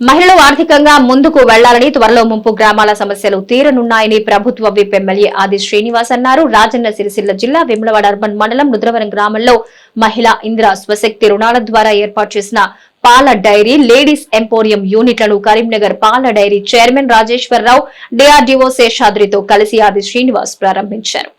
మహిళలు ఆర్థికంగా ముందుకు వెళ్ళాలని త్వరలో ముంపు గ్రామాల సమస్యలు తీరనున్నాయని ప్రభుత్వ విప్ ఎమ్మెల్యే ఆది శ్రీనివాస్ అన్నారు. రాజన్న సిరిసిల్ల జిల్లా విమ్లవాడ అర్బన్ మండలం రుద్రవరం గ్రామంలో మహిళా ఇందిరా స్వశక్తి రుణాల ద్వారా ఏర్పాటు చేసిన పాల డైరీ లేడీస్ ఎంపోరియం యూనిట్లను కరీంనగర్ పాల డైరీ చైర్మన్ రాజేశ్వరరావు డిఆర్డీఓ శేషాద్రితో కలిసి ఆది శ్రీనివాస్ ప్రారంభించారు.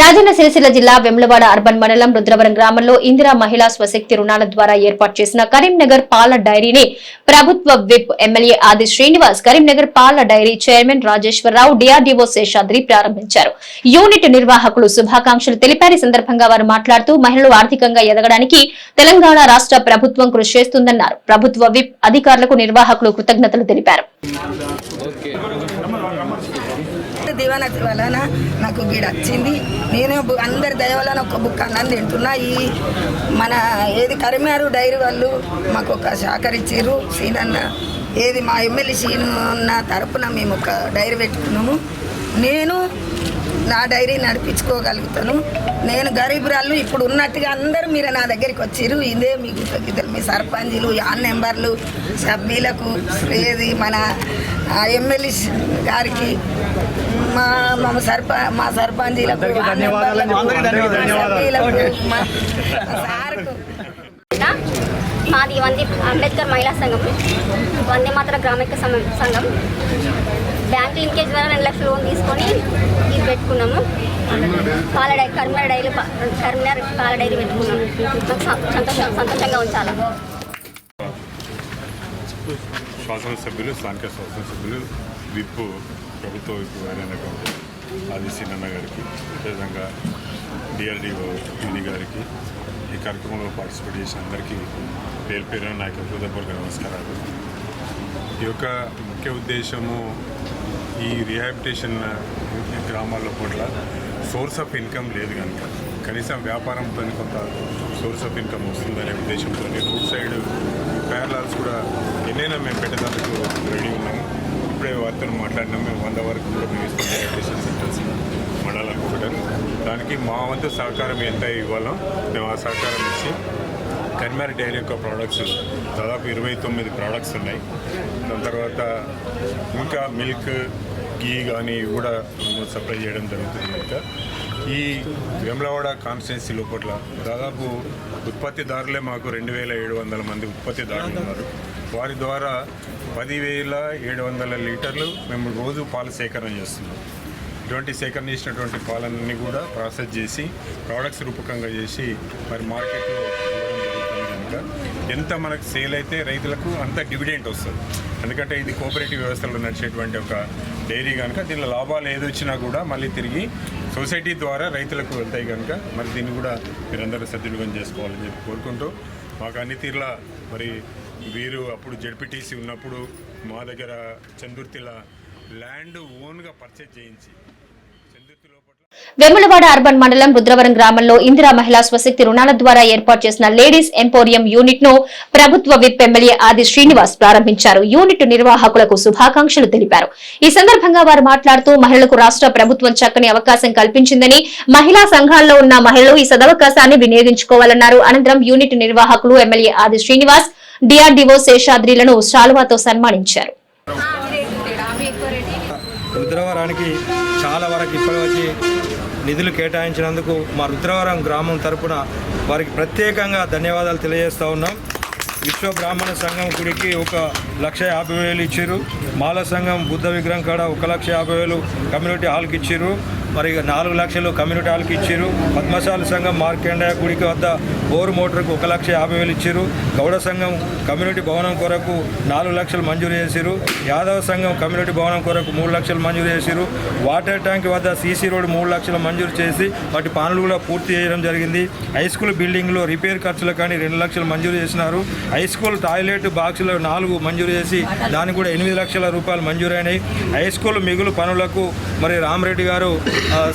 రాజన్న సిరిసిల్ల జిల్లా వెమ్లవాడ అర్బన్ మండలం రుద్రవరం గ్రామంలో ఇందిరా మహిళా స్వశక్తి రుణాల ద్వారా ఏర్పాటు చేసిన కరీంనగర్ పాల డైరీని ప్రభుత్వ విప్ ఎమ్మెల్యే ఆది శ్రీనివాస్ కరీంనగర్ పాల dairy chairman Rajeshwararao DRDO Seshadri ప్రారంభించారు. యూనిట్ నిర్వాహకులు శుభాకాంక్షలు తెలిపారు. ఈ సందర్భంగా వారు మాట్లాడుతూ మహిళలు ఆర్థికంగా ఎదగడానికి తెలంగాణ రాష్ట్ర ప్రభుత్వం కృషి చేస్తుందన్నారు. ప్రభుత్వ విప్ అధికారులకు నిర్వాహకులు కృతజ్ఞతలు తెలిపారు. దివానా వలన నాకు గీడ వచ్చింది. నేను అందరి దయ వలన ఒక బుక్ అన్నం తింటున్నా. ఈ మన ఏది కరిమారు డైరీ వాళ్ళు మాకు ఒక సహకరించారు సీనన్న ఏది మా ఎమ్మెల్యే సీను ఉన్న తరపున మేము ఒక డైరీ పెట్టుకున్నాము. నేను నా డైరీ నడిపించుకోగలుగుతాను. నేను గరీబురాలు ఇప్పుడు ఉన్నట్టుగా అందరూ మీరు నా దగ్గరికి వచ్చారు ఇదే మీకు ఇద్దరు మీ సర్పంచులు యాన్ నెంబర్లు సభ్యులకు ఏది మన ఎమ్మెల్యే గారికి మా మా సర్ప మా సర్పంచీలకు మాది వంది అంబేద్కర్ మహిళా సంఘం. వందే మాత్ర గ్రామిక సంఘం సంఘం. బ్యాంక్ లింకేజ్ ద్వారా రెండు లక్షల లోన్ తీసుకొని ఇది పెట్టుకున్నాము. పాల డై కరీంనగర్ డైరీ కరీంనగర్ పాల డైరీ పెట్టుకున్నాము. సంతోషం సంతోషంగా ఉంచాలి. శాసనసభ్యులు స్థానిక శాసనసభ్యులు విప్పు ప్రభుత్వ వైపు అయినటువంటి ఆది సిన్న గారికి అదేవిధంగా డిఆర్డిఓ యూని గారికి ఈ కార్యక్రమంలో పార్టిసిపేట్ చేసిన అందరికీ పేరు పేరున నాకు హృదయపూర్వక నమస్కారాలు. ఈ యొక్క ముఖ్య ఉద్దేశము ఈ రిహాబిటేషన్ గ్రామాల్లో పట్ల సోర్స్ ఆఫ్ ఇన్కమ్ లేదు కనుక. కనీసం వ్యాపారంతో కొంత సోర్స్ ఆఫ్ ఇన్కమ్ వస్తుందనే ఉద్దేశంతో రోడ్ సైడ్ ప్యారలాల్స్ కూడా ఎన్నైనా మేము పెట్టేందుకు రెడీ ఉన్నాము. ఇప్పుడే వారితో మాట్లాడినాం. మేము వంద వరకు కూడా మేము ఇస్తాం రిహాబిటేషన్ సెంటర్స్ మండలానికి దానికి మా వంతు సహకారం ఎంత ఇవ్వాలో మేము ఆ సహకారం ఇచ్చి కన్మార్ డైరీ యొక్క ప్రోడక్ట్స్ దాదాపు ఇరవై తొమ్మిది ప్రోడక్ట్స్ ఉన్నాయి. దాని తర్వాత ఇంకా మిల్క్ గీ కానీ కూడా మేము సప్లై చేయడం జరుగుతుంది. ఇంకా ఈ వేములవాడ కాన్స్టిట్యున్సీ లోపల దాదాపు ఉత్పత్తిదారులే మాకు రెండు వేల ఏడు వందల మంది ఉత్పత్తిదారులు ఉన్నారు. వారి ద్వారా పదివేల ఏడు వందల లీటర్లు మేము రోజు పాలు సేకరణ చేస్తున్నాం. ఇటువంటి సేకరణ చేసినటువంటి పాలన్నీ కూడా ప్రాసెస్ చేసి ప్రోడక్ట్స్ రూపకంగా చేసి మరి మార్కెట్లో కనుక. ఎంత మనకు సేల్ అయితే రైతులకు అంత డివిడెంట్ వస్తుంది. ఎందుకంటే ఇది కోఆపరేటివ్ వ్యవస్థలో నడిచేటువంటి ఒక డైరీ కనుక దీనిలో లాభాలు ఏది వచ్చినా కూడా మళ్ళీ తిరిగి సొసైటీ ద్వారా రైతులకు వెళ్తాయి కనుక మరి దీన్ని కూడా మీరందరూ సద్వినియోగం చేసుకోవాలని చెప్పి కోరుకుంటూ మాకు అన్ని తీరులా మరి వీరు అప్పుడు జడ్పీటీసీ ఉన్నప్పుడు మా దగ్గర చందుర్తిల ల్యాండ్ ఓన్గా పర్చేజ్ చేయించి వెములవాడ అర్బన్ మండలం రుద్రవరం గ్రామంలో ఇందిరా మహిళా స్వశక్తి రుణాల ద్వారా ఏర్పాటు చేసిన లేడీస్ ఎంపోరియం యూనిట్ను ప్రభుత్వ విప్ ఎమ్మెల్యే ఆది శ్రీనివాస్ ప్రారంభించారు. యూనిట్ నిర్వాహకులకు శుభాకాంక్షలు తెలిపారు. ఈ సందర్భంగా వారు మాట్లాడుతూ మహిళలకు రాష్ట్ర ప్రభుత్వం చక్కని అవకాశం కల్పించిందని మహిళా సంఘాల్లో ఉన్న మహిళలు ఈ సదవకాశాన్ని వినియోగించుకోవాలన్నారు. అనంతరం యూనిట్ నిర్వాహకులు ఎమ్మెల్యే ఆది శ్రీనివాస్ డిఆర్డీఓ శేషాద్రిలను శాలువాతో సన్మానించారు. రుద్రవరానికి చాలా వరకు ఇప్పటివరకు నిధులు కేటాయించినందుకు మా రుద్రవరం గ్రామం తరపున వారికి ప్రత్యేకంగా ధన్యవాదాలు తెలియజేస్తూ ఉన్నాం. విశ్వ బ్రాహ్మణ సంఘం గుడికి ఒక లక్ష యాభై వేలు ఇచ్చారు మాల సంఘం బుద్ధ విగ్రహం కాడ ఒక లక్ష యాభై వేలు కమ్యూనిటీ హాల్కి ఇచ్చారు మరి నాలుగు లక్షలు కమ్యూనిటీ హాల్కి ఇచ్చారు. పద్మశాల సంఘం మార్కండేయ గుడికి వద్ద బోర్ మోటార్కు ఒక లక్ష యాభై వేలు ఇచ్చారు. గౌడ సంఘం కమ్యూనిటీ భవనం కొరకు నాలుగు లక్షలు మంజూరు చేశారు. యాదవ సంఘం కమ్యూనిటీ భవనం కొరకు మూడు లక్షలు మంజూరు చేశారు. వాటర్ ట్యాంక్ వద్ద సీసీ రోడ్ మూడు లక్షలు మంజూరు చేసి వాటి పనులు కూడా పూర్తి చేయడం జరిగింది. హై స్కూల్ బిల్డింగ్లో రిపేర్ ఖర్చులు కానీ రెండు లక్షలు మంజూరు చేసినారు. హై స్కూల్ టాయిలెట్ బాక్సులు నాలుగు మంజూరు చేసి దానికి కూడా ఎనిమిది లక్షల రూపాయలు మంజూరైనాయి. హై స్కూల్ మిగులు పనులకు మరి రామరెడ్డి గారు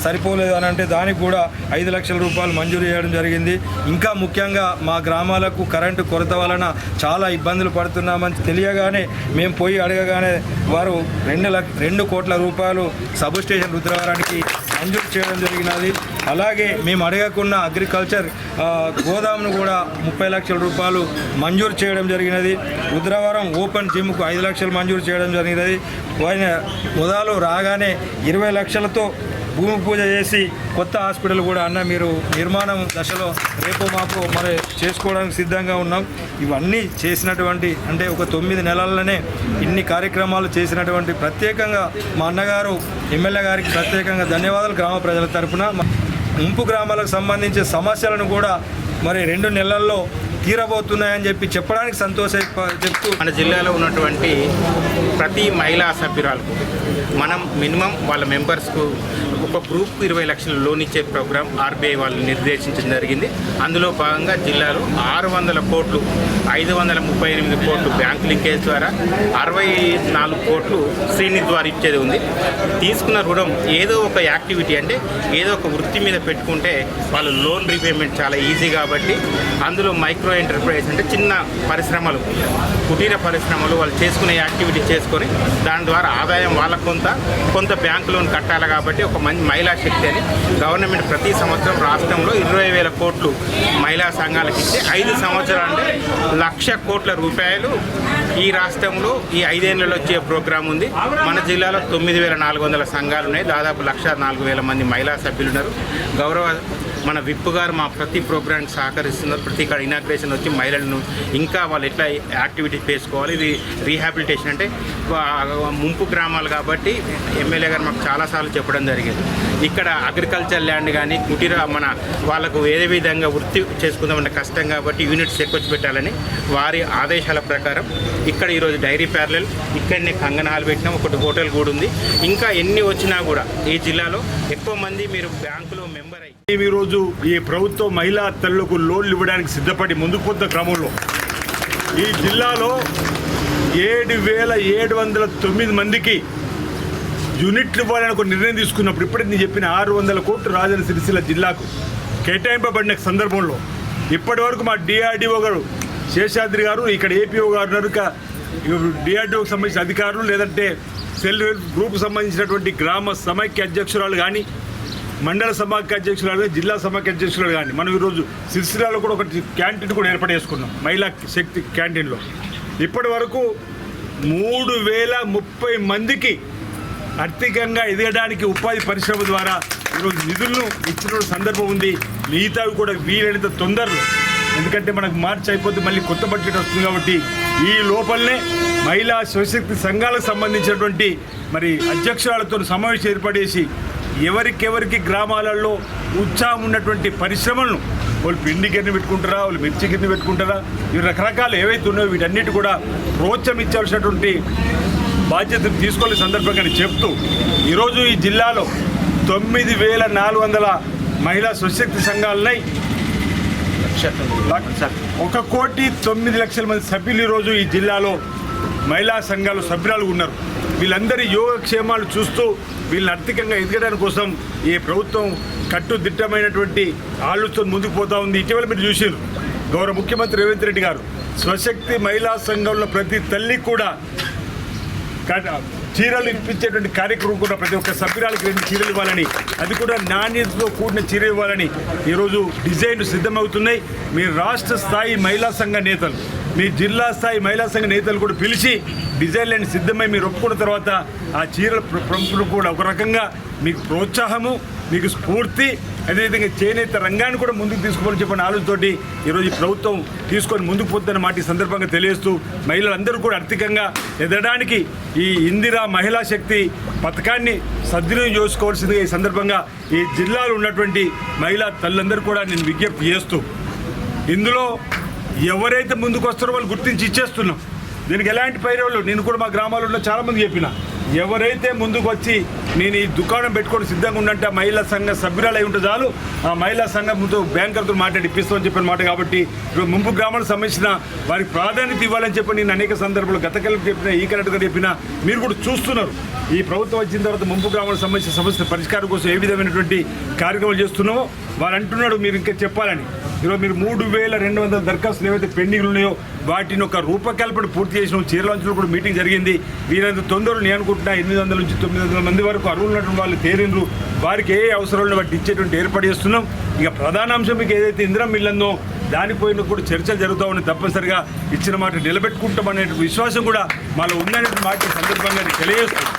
సరిపోలేదు అని అంటే దానికి కూడా ఐదు లక్షల రూపాయలు మంజూరు చేయడం జరిగింది. ఇంకా ముఖ్యంగా మా గ్రామాలకు కరెంటు కొరత వలన చాలా ఇబ్బందులు పడుతున్నామని తెలియగానే మేము పోయి అడగగానే వారు రెండు లక్ష రెండు కోట్ల రూపాయలు సబ్ స్టేషన్ రుద్రవరానికి మంజూరు చేయడం జరిగినది. అలాగే మేము అడగకున్న అగ్రికల్చర్ గోదాంను గోదామును కూడా ముప్పై లక్షల రూపాయలు మంజూరు చేయడం జరిగినది. రుద్రవరం ఓపెన్ జిమ్కు ఐదు లక్షలు మంజూరు చేయడం జరిగినది. ఆయన మొదలు రాగానే ఇరవై లక్షలతో భూమి పూజ చేసి కొత్త హాస్పిటల్ కూడా అన్న మీరు నిర్మాణం దశలో రేపు మాపు మరి చేసుకోవడానికి సిద్ధంగా ఉన్నాం. ఇవన్నీ చేసినటువంటి అంటే ఒక తొమ్మిది నెలల్లోనే ఇన్ని కార్యక్రమాలు చేసినటువంటి ప్రత్యేకంగా మా అన్నగారు ఎమ్మెల్యే గారికి ప్రత్యేకంగా ధన్యవాదాలు గ్రామ ప్రజల తరఫున ముంపు గ్రామాలకు సంబంధించిన సమస్యలను కూడా మరి రెండు నెలల్లో తీరబోతున్నాయని చెప్పి చెప్పడానికి సంతోష చెప్తూ మన జిల్లాలో ఉన్నటువంటి ప్రతి మహిళా సభ్యురాలకు మనం మినిమం వాళ్ళ మెంబర్స్కు ఒక గ్రూప్ ఇరవై లక్షల లోన్ ఇచ్చే ప్రోగ్రాం ఆర్బీఐ వాళ్ళు నిర్దేశించడం జరిగింది. అందులో భాగంగా జిల్లాలో ఆరు వందల కోట్లు ఐదు వందల ముప్పై ఎనిమిది కోట్లు బ్యాంక్ లింకేజ్ ద్వారా అరవై నాలుగు కోట్లు శ్రీని ద్వారా ఇచ్చేది ఉంది. తీసుకున్న రుణం ఏదో ఒక యాక్టివిటీ అంటే ఏదో ఒక వృత్తి మీద పెట్టుకుంటే వాళ్ళు లోన్ రీపేమెంట్ చాలా ఈజీ కాబట్టి అందులో మైక్రో ఎంటర్ప్రైజ్ అంటే చిన్న పరిశ్రమలు కుటీర పరిశ్రమలు వాళ్ళు చేసుకునే యాక్టివిటీ చేసుకొని దాని ద్వారా ఆదాయం వాళ్ళకు కొంత కొంత బ్యాంకు లోన్ కట్టాలి కాబట్టి ఒక మంచి మహిళా శక్తి అని గవర్నమెంట్ ప్రతి సంవత్సరం రాష్ట్రంలో ఇరవై వేల కోట్లు మహిళా సంఘాలకు ఇచ్చి ఐదు సంవత్సరాలు లక్ష కోట్ల రూపాయలు ఈ రాష్ట్రంలో ఈ ఐదేళ్ళలో వచ్చే ప్రోగ్రాం ఉంది. మన జిల్లాలో తొమ్మిది వేల నాలుగు వందల సంఘాలు ఉన్నాయి. దాదాపు లక్ష నాలుగు వేల మంది మహిళా సభ్యులు ఉన్నారు. గౌరవ మన విప్ గారు మా ప్రతి ప్రోగ్రామ్కి సహకరిస్తున్నారు. ప్రతి ఇక్కడ ఇనాగ్రేషన్ వచ్చి మహిళలను ఇంకా వాళ్ళు ఎట్లా యాక్టివిటీస్ చేసుకోవాలి ఇది రీహాబిలిటేషన్ అంటే ముంపు గ్రామాలు కాబట్టి ఎమ్మెల్యే గారు మాకు చాలాసార్లు చెప్పడం జరిగింది. ఇక్కడ అగ్రికల్చర్ ల్యాండ్ కానీ కుటీర మన వాళ్ళకు వేరే విధంగా వృత్తి చేసుకుందామన్న కష్టం కాబట్టి యూనిట్స్ ఎక్కువ పెట్టాలని వారి ఆదేశాల ప్రకారం ఇక్కడ ఈరోజు డైరీ ప్యారలెల్ ఇక్కడనే కంగన హాల్ పెట్టినాం. ఒకటి హోటల్ కూడా ఉంది. ఇంకా ఎన్ని వచ్చినా కూడా ఈ జిల్లాలో ఎక్కువ మంది మీరు బ్యాంకులో మెంబర్ అయ్యి ఈరోజు ఈ ప్రభుత్వం మహిళా తల్లులకు లోన్లు ఇవ్వడానికి సిద్ధపడి ముందుకు పోతున్న క్రమంలో ఈ జిల్లాలో ఏడు వేల ఏడు వందల తొమ్మిది మందికి యూనిట్లు ఇవ్వాలని ఒక నిర్ణయం తీసుకున్నప్పుడు ఇప్పటికి నేను చెప్పిన ఆరు వందల కోట్లు రాజన్న సిరిసిల్ల జిల్లాకు కేటాయింపబడిన సందర్భంలో ఇప్పటి వరకు మా డిఆర్డిఓ గారు శేషాద్రి గారు ఇక్కడ ఏపీఓ గారు ఉన్నారు. డిఆర్డిఓకి సంబంధించిన అధికారులు లేదంటే సెల్ గ్రూప్ సంబంధించినటువంటి గ్రామ సమైక్య అధ్యక్షురాలు కానీ మండల సమాఖ్య అధ్యక్షులు కానీ జిల్లా సమాఖ్య అధ్యక్షులు కానీ మనం ఈరోజు సిరిసిల్లాలో కూడా ఒకటి క్యాంటీన్ కూడా ఏర్పాటు చేసుకున్నాం మహిళా శక్తి క్యాంటీన్లో. ఇప్పటి వరకు మూడు వేల ముప్పై మందికి ఆర్థికంగా ఎదగడానికి ఉపాధి పరిశ్రమ ద్వారా ఈరోజు నిధులను ఇచ్చిన సందర్భం ఉంది. మిగతావి కూడా వీలైనంత తొందరలో. ఎందుకంటే మనకు మార్చి అయిపోతే మళ్ళీ కొత్త బడ్జెట్ వస్తుంది కాబట్టి ఈ లోపలనే మహిళా స్వశక్తి సంఘాలకు సంబంధించినటువంటి మరి అధ్యక్షురాలతో సమావేశం ఏర్పాటు చేసి ఎవరికెవరికి గ్రామాలలో ఉత్సాహం ఉన్నటువంటి పరిశ్రమలను వాళ్ళు పిండి గిన్నె పెట్టుకుంటారా వాళ్ళు మిర్చి గిన్నె పెట్టుకుంటారా ఇవి రకరకాలు ఏవైతే ఉన్నాయో వీటన్నిటి కూడా ప్రోత్సహించాల్సినటువంటి బాధ్యతను తీసుకోలే సందర్భంగా నేను చెప్తూ ఈరోజు ఈ జిల్లాలో తొమ్మిది వేల నాలుగు వందల మహిళా స్వశక్తి సంఘాలున్నాయి. ఒక కోటి తొమ్మిది లక్షల మంది సభ్యులు ఈరోజు ఈ జిల్లాలో మహిళా సంఘాలు సభ్యురాలు ఉన్నారు. వీళ్ళందరి యోగక్షేమాలు చూస్తూ వీళ్ళని ఆర్థికంగా ఎదగడానికి కోసం ఈ ప్రభుత్వం కట్టుదిట్టమైనటువంటి ఆలోచన ముందుకు పోతా ఉంది. ఇటీవల మీరు చూసారు గౌరవ ముఖ్యమంత్రి రేవంత్ రెడ్డి గారు స్వశక్తి మహిళా సంఘంలో ప్రతి తల్లి కూడా చీరలు ఇప్పించేటువంటి కార్యక్రమం కూడా ప్రతి ఒక్క సభ్యురాలకి రెండు చీరలు ఇవ్వాలని అది కూడా నాణ్యతతో కూడిన చీర ఇవ్వాలని ఈరోజు డిజైన్లు సిద్ధమవుతున్నాయి. మీ రాష్ట్ర స్థాయి మహిళా సంఘ నేతలు మీ జిల్లా స్థాయి మహిళా సంఘ నేతలు కూడా పిలిచి డిజైన్లను సిద్ధమై మీరు ఒప్పుకున్న తర్వాత ఆ చీరల ప్ర- ప్రముఖులు కూడా ఒక రకంగా మీకు ప్రోత్సాహము మీకు స్ఫూర్తి అదేవిధంగా చేనేత రంగాన్ని కూడా ముందుకు తీసుకోవాలని చెప్పిన ఆలోచనతోటి ఈరోజు ఈ ప్రభుత్వం తీసుకొని ముందుకు పోతున్న మాట ఈ సందర్భంగా తెలియజేస్తూ మహిళలందరూ కూడా ఆర్థికంగా ఎదగడానికి ఈ ఇందిరా మహిళా శక్తి పథకాన్ని సద్వినియోగం చేసుకోవాల్సిందిగా ఈ సందర్భంగా ఈ జిల్లాలో ఉన్నటువంటి మహిళా తల్లందరూ కూడా నేను విజ్ఞప్తి చేస్తూ ఇందులో ఎవరైతే ముందుకు వస్తారో వాళ్ళు గుర్తించి ఇచ్చేస్తున్నాం. దీనికి ఎలాంటి పైరవులు నేను కూడా మా గ్రామాలలో చాలామంది చెప్పిన. ఎవరైతే ముందుకు వచ్చి నేను ఈ దుకాణం పెట్టుకొని సిద్ధంగా ఉండంటే మహిళా సంఘ సభ్యురాలు అయి ఉంటే చాలు. ఆ మహిళా సంఘంతో బ్యాంకర్తో మాట్లాడి ఇప్పిస్తామని చెప్పిన మాట కాబట్టి ఇప్పుడు ముంపు గ్రామాలకు సంబంధించిన వారికి ప్రాధాన్యత ఇవ్వాలని చెప్పి నేను అనేక సందర్భాలు గత చెప్పిన ఈ కరెక్ట్గా చెప్పిన మీరు కూడా చూస్తున్నారు. ఈ ప్రభుత్వం వచ్చిన తర్వాత ముంపు గ్రామాలకు సంబంధించిన సమస్య పరిష్కారం కోసం ఏ విధమైనటువంటి కార్యక్రమాలు చేస్తున్నామో వారు అంటున్నాడు మీరు ఇంకా చెప్పాలని. ఈరోజు మీరు మూడు వేల రెండు వందల దరఖాస్తులు ఏవైతే పెండింగ్లు ఉన్నాయో వాటిని ఒక రూపకల్పన పూర్తి చేసిన చీరలంచులో కూడా మీటింగ్ జరిగింది. వీరంత తొందరలో నేను అనుకుంటున్నా ఎనిమిది వందల నుంచి తొమ్మిది వందల మంది వరకు అర్హులున్నటువంటి వాళ్ళు తేరిండ్రు వారికి ఏ అవసరాలను వాటి ఇచ్చేటువంటి ఏర్పాటు చేస్తున్నాం. ఇక ప్రధాన అంశం మీకు ఏదైతే ఇందిరా మిల్లందో దానిపోయిన కూడా చర్చలు జరుగుతూ ఉన్నాయి తప్పనిసరిగా. ఇచ్చిన మాట నిలబెట్టుకుంటామనే విశ్వాసం కూడా మాలో ఉందనే మాట సందర్భంగా తెలియజేస్తుంది